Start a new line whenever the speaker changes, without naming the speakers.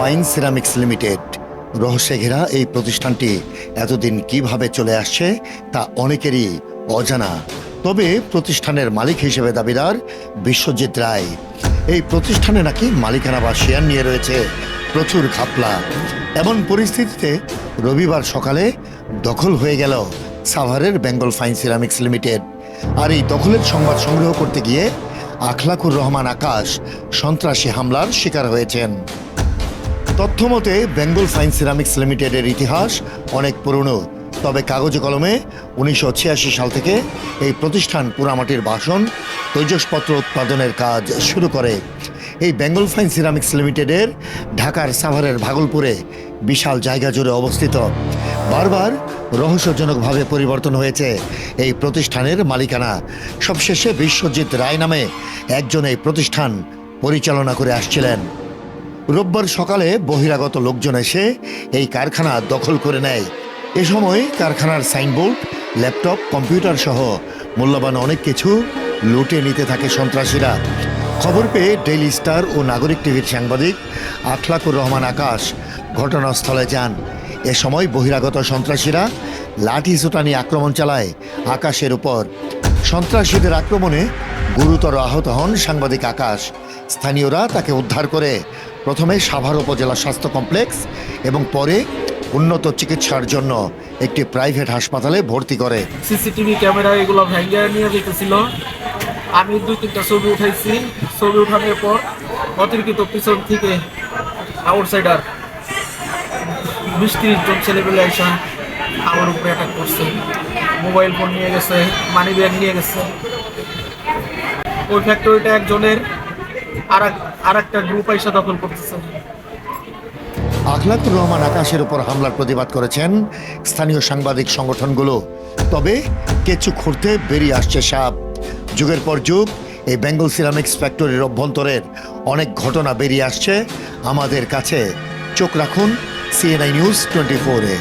Fine ceramics limited. রহস্যে ঘেরা এই প্রতিষ্ঠানটি এতদিন কীভাবে চলে আসছে তা অনেকেরই অজানা। তবে প্রতিষ্ঠানের মালিক হিসেবে দাবিদার বিশ্বজিৎ রায়। এই প্রতিষ্ঠানে নাকি মালিকানা বা শেয়ার নিয়ে রয়েছে প্রচুর ঘাপলা। এমন পরিস্থিতিতে রবিবার সকালে দখল হয়ে গেল সাভারের বেঙ্গল ফাইন সিরামিক্স লিমিটেড। আর এই দখলের সংবাদ সংগ্রহ করতে গিয়ে আখলাকুর রহমান আকাশ সন্ত্রাসী হামলার শিকার হয়েছেন। তথ্যমতে, বেঙ্গল ফাইন সিরামিক্স লিমিটেডের ইতিহাস অনেক পুরনো। তবে কাগজে কলমে উনিশশো ছিয়াশি সাল থেকে এই প্রতিষ্ঠান পোড়ামাটির বাসন, তৈজসপত্র উৎপাদনের কাজ শুরু করে। এই বেঙ্গল ফাইন সিরামিক্স লিমিটেডের ঢাকার সাভারের ভাগলপুরে বিশাল জায়গা জুড়ে অবস্থিত। বারবার রহস্যজনকভাবে পরিবর্তন হয়েছে এই প্রতিষ্ঠানের মালিকানা। সবশেষে বিশ্বজিৎ রায় নামে একজন এই প্রতিষ্ঠান পরিচালনা করে আসছিলেন। রোববার সকালে বহিরাগত লোকজন এসে এই কারখানা দখল করে নেয়। এ সময় কারখানার সাইনবোর্ড, ল্যাপটপ, কম্পিউটার সহ মূল্যবান অনেক কিছু লুটে নিতে থাকে সন্ত্রাসীরা। খবর পেয়ে ডেইলি স্টার ও নাগরিক টিভির সাংবাদিক আখলাকুর রহমান আকাশ ঘটনাস্থলে যান। এ সময় বহিরাগত সন্ত্রাসীরা লাঠি সোটানি আক্রমণ চালায় আকাশের উপর। সন্ত্রাসীদের আক্রমণে গুরুতর আহত হন সাংবাদিক আকাশ। স্থানীয়রা তাকে উদ্ধার করে প্রথমে সাভার উপজেলা স্বাস্থ্য কমপ্লেক্স এবং পরে উন্নত চিকিৎসার জন্য একটি প্রাইভেট হাসপাতালে ভর্তি করে।
সিসিটিভি ক্যামেরা এগুলো ভেঙে নিয়ে যেতেছিল। আমি দুই তিনটা ছবি উঠাইছি। ছবি উঠানোর পর অতিরিক্ত পিছন থেকে আউটসাইডার বিশ তিরিশ জন ছেলেপেলে এসে আমার উপরে অ্যাটাক করছে। মোবাইল ফোন নিয়ে গেছে মানি ব্যাগ নিয়ে গেছে। ওই ফ্যাক্টরিটা একজনের আর আর গ্রুপ এসে দখল করতেছে।
আখলাকুর রহমান আকাশের উপর হামলার প্রতিবাদ করেছেন স্থানীয় সাংবাদিক সংগঠনগুলো। তবে কেঁচু খুঁড়তে বেরিয়ে আসছে সাপ। যুগের পর যুগ এই বেঙ্গল সিরামিক্স ফ্যাক্টরির অভ্যন্তরের অনেক ঘটনা বেরিয়ে আসছে। আমাদের কাছে চোখ রাখুন সিএনআই নিউজ টোয়েন্টি ফোরে